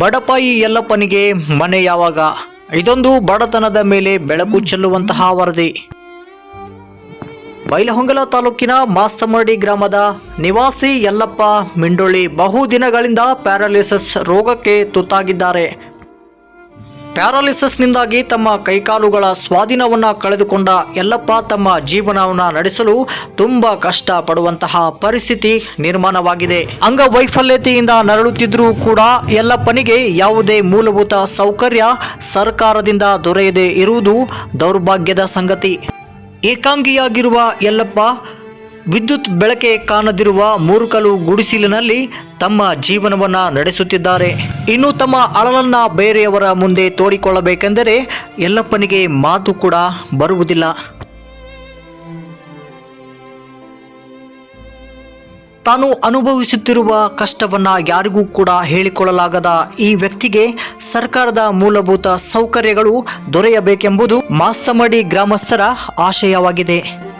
ಬಡಪಾಯಿ ಯಲ್ಲಪ್ಪನಿಗೆ ಮನೆ ಯಾವಾಗ? ಇದೊಂದು ಬಡತನದ ಮೇಲೆ ಬೆಳಕು ಚೆಲ್ಲುವಂತಹ ವರದಿ. ಬೈಲಹೊಂಗಲ ತಾಲೂಕಿನ ಮಾಸ್ತಮರಡಿ ಗ್ರಾಮದ ನಿವಾಸಿ ಯಲ್ಲಪ್ಪ ಮಿಂಡೊಳ್ಳಿ ಬಹುದಿನಗಳಿಂದ ಪ್ಯಾರಾಲಿಸಿಸ್ ರೋಗಕ್ಕೆ ತುತ್ತಾಗಿದ್ದಾರೆ. ಪ್ಯಾರಾಲಿಸಿಸ್ನಿಂದಾಗಿ ತಮ್ಮ ಕೈಕಾಲುಗಳ ಸ್ವಾಧೀನವನ್ನು ಕಳೆದುಕೊಂಡ ಯಲ್ಲಪ್ಪ ತಮ್ಮ ಜೀವನವನ್ನು ನಡೆಸಲು ತುಂಬಾ ಕಷ್ಟ ಪಡುವಂತಹ ಪರಿಸ್ಥಿತಿ ನಿರ್ಮಾಣವಾಗಿದೆ. ಅಂಗವೈಫಲ್ಯತೆಯಿಂದ ನರಳುತ್ತಿದ್ರೂ ಕೂಡ ಯಲ್ಲಪ್ಪನಿಗೆ ಯಾವುದೇ ಮೂಲಭೂತ ಸೌಕರ್ಯ ಸರ್ಕಾರದಿಂದ ದೊರೆಯದೆ ಇರುವುದು ದೌರ್ಭಾಗ್ಯದ ಸಂಗತಿ. ಏಕಾಂಗಿಯಾಗಿರುವ ಯಲ್ಲಪ್ಪ ವಿದ್ಯುತ್ ಬೆಳಕೆ ಕಾಣದಿರುವ ಮೂರುಕಲು ಗುಡಿಸಿಲಿನಲ್ಲಿ ತಮ್ಮ ಜೀವನವನ್ನ ನಡೆಸುತ್ತಿದ್ದಾರೆ. ಇನ್ನು ತಮ್ಮ ಅಳಲನ್ನ ಬೇರೆಯವರ ಮುಂದೆ ತೋಡಿಕೊಳ್ಳಬೇಕೆಂದರೆ ಎಲ್ಲಪ್ಪನಿಗೆ ಮಾತು ಕೂಡ ಬರುವುದಿಲ್ಲ. ತಾನು ಅನುಭವಿಸುತ್ತಿರುವ ಕಷ್ಟವನ್ನ ಯಾರಿಗೂ ಕೂಡ ಹೇಳಿಕೊಳ್ಳಲಾಗದ ಈ ವ್ಯಕ್ತಿಗೆ ಸರ್ಕಾರದ ಮೂಲಭೂತ ಸೌಕರ್ಯಗಳು ದೊರೆಯಬೇಕೆಂಬುದು ಮಾಸ್ತಮಡಿ ಗ್ರಾಮಸ್ಥರ ಆಶಯವಾಗಿದೆ.